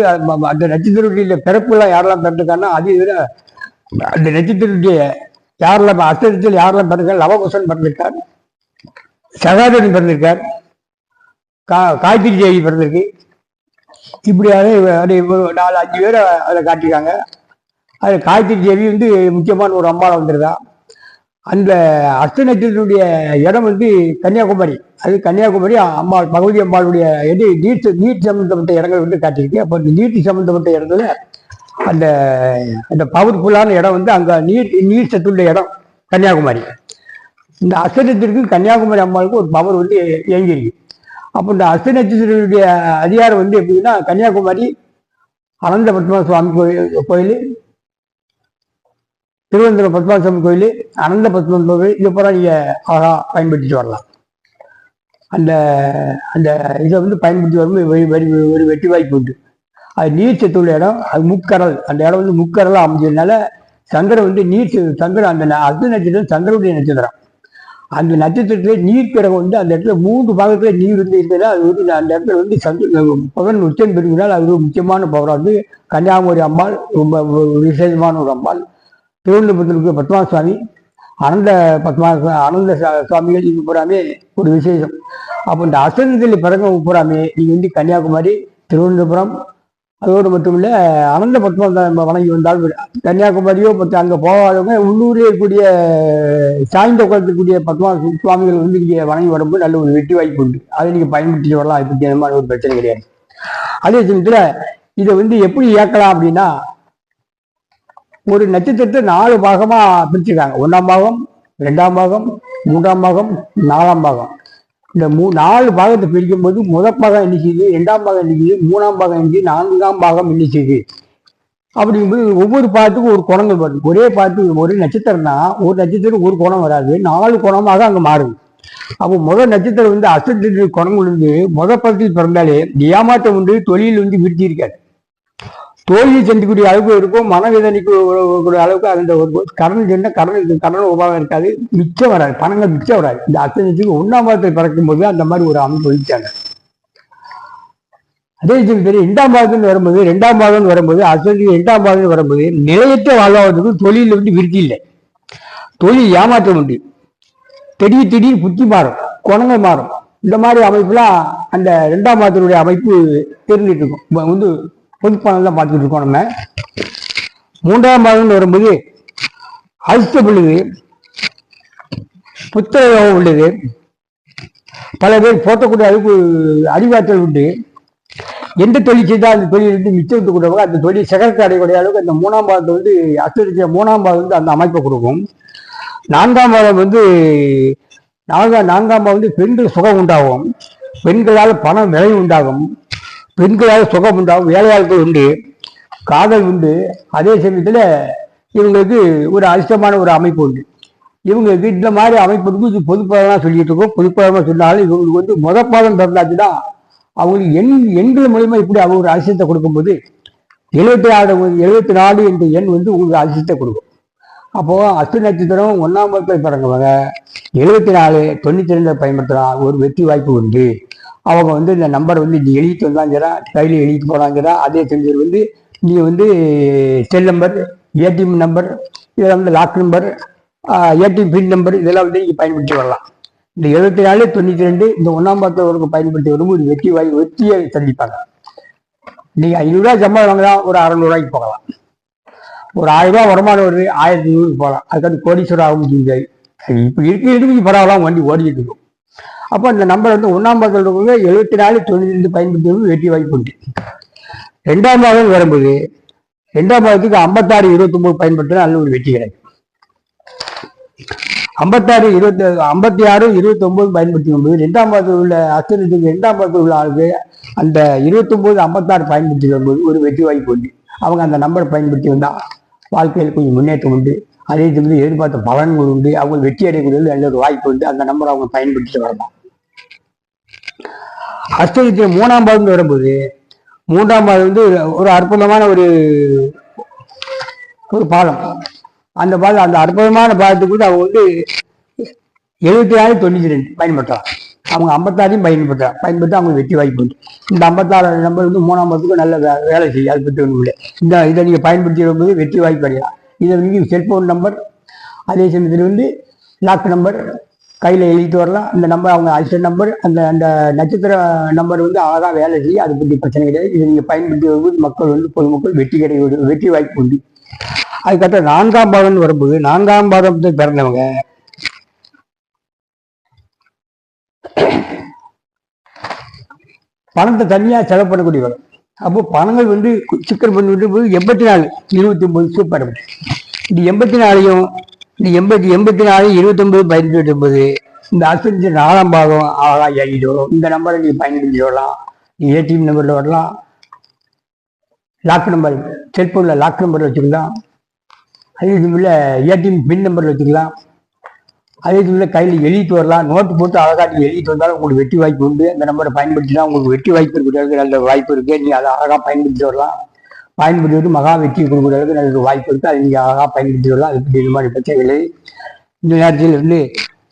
அந்த நட்சத்திரத்துடைய பிறப்புலாம் யாரெல்லாம் பிறந்திருக்காங்கன்னா அது இதுல அந்த நட்சத்திரத்துடைய யாரெல்லாம் அர்த்தத்தில் யாரெல்லாம் பிறந்திருக்கார் லவகுசன் பிறந்திருக்கார் சகாதரன் பிறந்திருக்கார் கா காய்கறி தேவி பிறந்திருக்கு. இப்படியான நாலு அஞ்சு பேரை அதில் காட்டியிருக்காங்க. அது காய்கறி தேவி வந்து முக்கியமான ஒரு அம்பாள் வந்திருக்கா. அந்த அஷ்ட நட்சத்திரத்துடைய இடம் வந்து கன்னியாகுமரி. அது கன்னியாகுமரி அம்மாள் பகவதி அம்மாளுடைய எது நீர் நீட் சம்மந்தப்பட்ட சம்பந்தப்பட்ட இடங்கள் வந்து காட்டியிருக்கு. அப்போ இந்த நீர் சம்பந்தப்பட்ட இடத்துல அந்த அந்த பவர்ஃபுல்லான இடம் வந்து அங்கே நீட் நீர் சத்துள்ள இடம் கன்னியாகுமரி. இந்த அஸ்தனத்திற்கு கன்னியாகுமரி அம்மாளுக்கு ஒரு பவர் வந்து இயங்கியிருக்கு. அப்போ இந்த அஸ்த நட்சத்திரத்துடைய அதிகாரம் வந்து எப்படின்னா கன்னியாகுமரி அனந்த சுவாமி கோயில் கோயில் திருவனந்தபுரம் பத்மாசம் கோயில் அனந்த பத்மன் கோயில் இது பூரா நீங்க அழகா பயன்படுத்திட்டு வரலாம். அந்த அந்த இதை வந்து பயன்படுத்தி வரும்போது ஒரு வெட்டி வாய்ப்பு உண்டு அது நீர் சத்துள்ள இடம் அது முக்கடல் அந்த இடம் வந்து முக்கடலாக அமைஞ்சதுனால சங்கரை வந்து நீர் சங்கரன் அந்த அர்த்த நட்சத்திரம் சங்கரனுடைய நட்சத்திரம். அந்த நட்சத்திரத்துல நீர் பிறகு வந்து அந்த இடத்துல மூன்று பாகத்துல நீர் வந்து இருந்ததுன்னா அது வந்து அந்த இடத்துல வந்து சந்திர பவன் உச்சம் பெறுவதால் அது ஒரு முக்கியமான பவராக வந்து கன்னியாகுமரி அம்பாள் ரொம்ப விசேஷமான ஒரு அம்பாள். திருவனந்தபுரத்தில் பத்மா சுவாமி அனந்த பத்மா அனந்த சுவாமிகள் இது பூராமே ஒரு விசேஷம். அப்போ இந்த அசனத்தில் பிறகு பூராமே நீங்கள் வந்து கன்னியாகுமரி திருவனந்தபுரம் அதோடு மட்டும் இல்லை அனந்த பத்மா நம்ம வணங்கி வந்தால் கன்னியாகுமரியோ பற்றி அங்கே போகாதவங்க உள்ளூரில் இருக்கக்கூடிய சாய்ந்த குளத்துக்கூடிய பத்மா சுவாமிகள் வந்து இங்கே வணங்கி வரும்போது நல்ல ஒரு வெற்றி வாய்ப்பு உண்டு. அதை நீங்கள் பயன்படுத்தி வரலாம் அது பற்றி ஒரு பிரச்சனை கிடையாது. அதே சமயத்தில் இதை வந்து எப்படி இயக்கலாம் அப்படின்னா ஒரு நட்சத்திரத்தை நாலு பாகமாக பிரிச்சுருக்காங்க. ஒன்றாம் பாகம் ரெண்டாம் பாகம் மூன்றாம் பாகம் நாலாம் பாகம். இந்த மூ நாலு பாகத்தை பிரிக்கும் போது முதல் பாகம் எண்ணிச்சது ரெண்டாம் பாகம் எண்ணிச்சது மூணாம் பாகம் எண்ணிச்சு நான்காம் பாகம் எண்ணிச்சது அப்படிங்கும்போது ஒவ்வொரு பாகத்துக்கும் ஒரு குணங்கள் வரும். ஒரே பாட்டு ஒரே நட்சத்திரம்னா ஒரு நட்சத்திரம் ஒரு குணம் வராது. நாலு குணமாக அங்கே மாறும். அப்போ முதல் நட்சத்திரம் வந்து அசத்து குணங்கள் வந்து முதல் பதத்தில் பிறந்தாலே ஏமாற்றம் உண்டு தொழில் வந்து விருத்தி இருக்காது தோல்வி சந்திக்கக்கூடிய அளவுக்கு இருக்கும் மனவேதனைக்கு கூடிய அளவுக்கு அந்த ஒரு கடன் சொன்னா கடன் கடன் உபாகம் இருக்காது மிச்சம் வராது பணங்கள் மிச்சம் வராது. இந்த அத்தனைக்கு ஒன்றாம் பாதத்தில் பிறக்கும் போது அந்த மாதிரி ஒரு அமைப்பு வச்சாங்க அதே சமயத்தில் இரண்டாம் பாதம்னு வரும்போது ரெண்டாம் பாதம்னு வரும்போது அசதி இரண்டாம் பாதம் வரும்போது நிலையற்ற வாழ்வாதத்துக்கு தொழிலில் வந்து விருத்தி இல்லை. தொழில் ஏமாற்றம் உண்டு. திடீர் திடீர் புத்தி மாறும் குணங்கள் மாறும். இந்த மாதிரி அமைப்புலாம் அந்த ரெண்டாம் பாதத்தினுடைய அமைப்பு தெரிஞ்சிட்டு இருக்கும். வந்து பொதுப்பணம் தான் பார்த்துக்கிட்டு இருக்கோம் நம்ம. மூன்றாம் பாகம்னு வரும்போது அழுத்தம் உள்ளது. புத்தகம் உள்ளது. பல பேர் போட்டக்கூடிய அளவுக்கு அறிவாற்றல் உண்டு. எந்த தொழில் செய்தால் அந்த தொழில் வந்து மிச்சம் கொடுப்பாங்க அந்த தொழில் சிகரத்தை அடையக்கூடிய அளவுக்கு அந்த மூணாம் பாகத்தை வந்து அச்சரிச்ச மூணாம் பாகம் வந்து அந்த அமைப்பை கொடுக்கும். நான்காம் பாகம் வந்து நான்காம் நான்காம் பாகம் வந்து பெண்கள் சுகம் உண்டாகும். பெண்களால் பணம் விலை உண்டாகும். பெண்களால் சுகம் உண்டாகும் வேலையாட்கள் உண்டு காதல் உண்டு. அதே சமயத்தில் இவங்களுக்கு ஒரு அதிர்ஷ்டமான ஒரு அமைப்பு உண்டு. இவங்களுக்கு இந்த மாதிரி அமைப்புக்கு இது பொதுப்பதமாக சொல்லிட்டு இருக்கோம் பொதுப்பதமாக சொன்னாலும் இவங்களுக்கு வந்து முத பாதம் பிறந்தாச்சுன்னா அவங்களுக்கு எண் எண்கள் மூலயமா இப்படி அவங்க ஒரு அதிசயத்தை கொடுக்கும்போது எழுபத்தி ஆறு எழுபத்தி நாலு என்ற எண் வந்து உங்களுக்கு அதிசயத்தை கொடுக்கும். அப்போது அஸ்து நட்சத்திரம் ஒன்றாம் வகுப்பை பிறந்தவங்க எழுபத்தி நாலு தொண்ணூற்றி ரெண்டு பயன்படுத்தலாம். ஒரு வெற்றி வாய்ப்பு உண்டு. அவங்க வந்து இந்த நம்பர் வந்து நீ எழுதிட்டு வந்தாங்கிறா கையில் எழுதிட்டு போனாங்கிறா அதே செஞ்சர் வந்து நீ வந்து செல் நம்பர் ஏடிஎம் நம்பர் இதெல்லாம் வந்து lock number ATM pin number இதெல்லாம் வந்து நீங்கள் பயன்படுத்தி வரலாம். இந்த எழுபத்தி நாலு தொண்ணூற்றி ரெண்டு இந்த ஒன்றாம் பத்தவருக்கு பயன்படுத்தி வரும்போது வெற்றி வாய் வெற்றியை சந்திப்பாங்க நீங்கள் ஐநூறுரூவா சம்பளம் வாங்கலாம் ஒரு அறநூறுவாய்க்கு போகலாம். ஒரு ஆயிரம் வருமானம் வருது ஆயிரத்தி நூறு போகலாம். அதுக்காக கோடீஸ்வரம் ஆக முடியாது. இப்போ இருக்க பரவாயில்ல வண்டி ஓடிக்கிட்டு இருக்கும். அப்போ அந்த நம்பர் வந்து ஒன்றாம் பாதத்தில் இருக்கவங்க எழுபத்தி நாலு தொண்ணூத்தி ரெண்டு பயன்படுத்தி வெற்றி வாய்ப்பு உண்டு ரெண்டாம் பாகம் வரும்போது ரெண்டாம் பாகத்துக்கு ஐம்பத்தாறு இருபத்தொம்போது பயன்படுத்தினா நல்ல ஒரு வெற்றி கிடைக்கும். ஐம்பத்தாறு இருபத்தி ஐம்பத்தி ஆறு இருபத்தி ஒன்பது பயன்படுத்தி ஒன்பது ரெண்டாம் பாகத்தில் உள்ள அஸ்தனத்துக்கு ரெண்டாம் பாகத்தில் உள்ள ஆளுக்கு அந்த இருபத்தொம்போது ஐம்பத்தாறு பயன்படுத்தி வரும்போது ஒரு வெற்றி வாய்ப்பு உண்டு அவங்க அந்த நம்பரை பயன்படுத்தி வந்தால் வாழ்க்கையில் கொஞ்சம் முன்னேற்றம் உண்டு. அதே சமயம் எதிர்பார்த்த பலன்கள் உண்டு. அவங்க வெற்றி அடையக்கூடிய நல்ல ஒரு வாய்ப்பு உண்டு. அந்த நம்பரை அவங்க பயன்படுத்திட்டு வரலாம். அஸ்தனத்தில் மூணாம் பாதம் வரும்போது மூன்றாம் பாதம் வந்து ஒரு அற்புதமான ஒரு ஒரு பாலம் அந்த பாதம் அந்த அற்புதமான பாதத்துக்கு வந்து அவங்க வந்து எழுபத்தி ஆறு தொண்ணூத்தி ரெண்டு பயன்படுத்தலாம். அவங்க ஐம்பத்தாறையும் பயன்படுத்துறாங்க பயன்படுத்தி அவங்க வெற்றி வாய்ப்பு உண்டு. இந்த ஐம்பத்தாறு நம்பர் வந்து மூணாம் பாதத்துக்கு நல்ல வே- வேலை செய்யும். அதை பற்றி ஒன்றும் இல்லை. இந்த இதை நீங்கள் பயன்படுத்தி வரும்போது வெற்றி வாய்ப்பு அடையலாம். இதை வந்து செல்போன் நம்பர் அதே சமயத்தில் வந்து லாக் நம்பர் கையில் எழுதிட்டு வரலாம் அந்த நம்பர் அவங்க அசிஸ்டன்ட் நம்பர் அந்த அந்த நட்சத்திர நம்பர் வந்து அழகாக வேலை செய்யும் அதை பற்றி பிரச்சனை கிடையாது. இதை நீங்கள் பயன்படுத்தி வரும்போது மக்கள் வந்து பொதுமக்கள் வெற்றி கிடையாது வெற்றி வாய்ப்பு உண்டு. அதுக்கப்புறம் நான்காம் பாதம்னு வரும்போது நான்காம் பாதத்தை பிறந்தவங்க. பணத்தை தனியாக செலவு பண்ணக்கூடிய வரும் அப்போ பணங்கள் வந்து சிக்கன் பண்ணி விட்டு போது எண்பத்தி நாலு இருபத்தி ஒன்பது சூப்பர் இந்த எண்பத்தி நாலையும் இந்த எண்பத்தி எண்பத்தி நாலு இருபத்தொன்பது பதினெட்டு ஒன்பது இந்த அஸ்வத்தி நாலாம் பாகம் அழகா ஏறிடும் இந்த நம்பரை நீ பயன்படுத்தி வரலாம் நீ ஏடிஎம் நம்பரில் வரலாம். லாக் நம்பர் செல்ஃபோனில் லாக் நம்பர் வச்சுக்கலாம். அதே உள்ள ஏடிஎம் பின் நம்பர் வச்சுக்கலாம். அதே உள்ள கையில் எழுதிட்டு வரலாம். நோட்டு போட்டு அழகா நீ எழுதிட்டு வந்தாலும் உங்களுக்கு வெட்டி வாய்ப்பு உண்டு. அந்த நம்பரை பயன்படுத்தினா உங்களுக்கு வெட்டி வாய்ப்பு இருக்கிற வாய்ப்பு இருக்கு. நீ அதை அழகாக பயன்படுத்தி வரலாம். பயன்படுத்தி மகா வெற்றி கொடுக்குறதுக்கு நல்ல வாய்ப்பு இருக்கு. அதை நீங்கள் அழகாக பயன்படுத்தி வரலாம் அது பற்றி இந்த மாதிரி பிரச்சனைகளை இந்த நேரத்தில் வந்து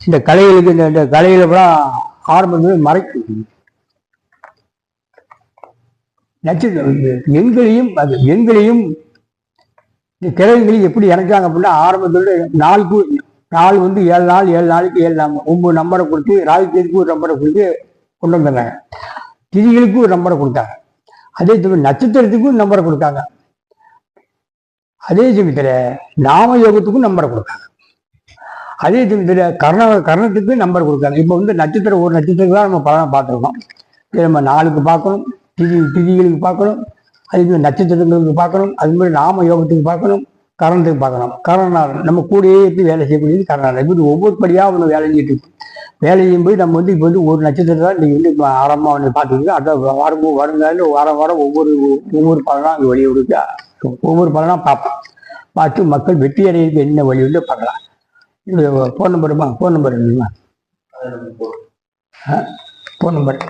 இந்த கலைகளுக்கு இந்த இந்த கலைகளை கூட ஆரம்பத்தில் மறைக்கும் நட்சத்திரம் எண்களையும் அது எண்களையும் இந்த கிழங்குகளையும் எப்படி இறக்குறாங்க அப்படின்னா ஆரம்பத்தோட நாளுக்கு நாள் வந்து ஏழு நாள் ஏழு நாளைக்கு ஏழு நாள் ஒன்பது நம்பரை கொடுத்து ராகுக்கு ஒரு நம்பரை கொடுத்து கொண்டு வந்துடுறாங்க திதிகளுக்கு ஒரு நம்பரை கொடுத்தாங்க. அதே சமயம் நட்சத்திரத்துக்கும் நம்பரை கொடுக்காங்க. அதே சமயத்தில் நாம யோகத்துக்கும் நம்பரை கொடுக்காங்க. அதே சமயத்தில் கர்ண கர்ணத்துக்கும் நம்பர் கொடுக்காங்க. இப்போ வந்து நட்சத்திரம் ஒரு நட்சத்திரத்துக்கு தான் நம்ம பலனை பார்த்துருக்கோம். இது நம்ம நாளுக்கு பார்க்கணும் திதி திதிகளுக்கு பார்க்கணும். அதே மாதிரி நட்சத்திரங்களுக்கு பார்க்கணும். அது மாதிரி நாம யோகத்துக்கு பார்க்கணும். கரணத்துக்கு பார்க்கணும். கரணம் நம்ம கூடயே இருந்து வேலை செய்யக்கூடியது கரணம் இப்படி ஒவ்வொரு படியாக ஒன்று வேலை செஞ்சுட்டு இருக்கும் வேலை செய்யும்போது நம்ம வந்து இப்போ வந்து ஒரு நட்சத்திரம் தான் நீங்கள் வந்து இப்போ ஆரம்பமாக வந்து பார்த்துருக்கு அதை வரும் வருங்கால வாரம் வாரம் ஒவ்வொரு ஒவ்வொரு பலனாக அங்கே வழி கொடுக்க ஒவ்வொரு பலனாக பார்ப்போம். பார்த்து மக்கள் வெற்றி அடையிறதுக்கு என்ன வழி வந்து பார்க்கலாம். இது ஃபோன் நம்பருமா ஃபோன் நம்பர் இல்லைங்களா ஃபோன் நம்பர்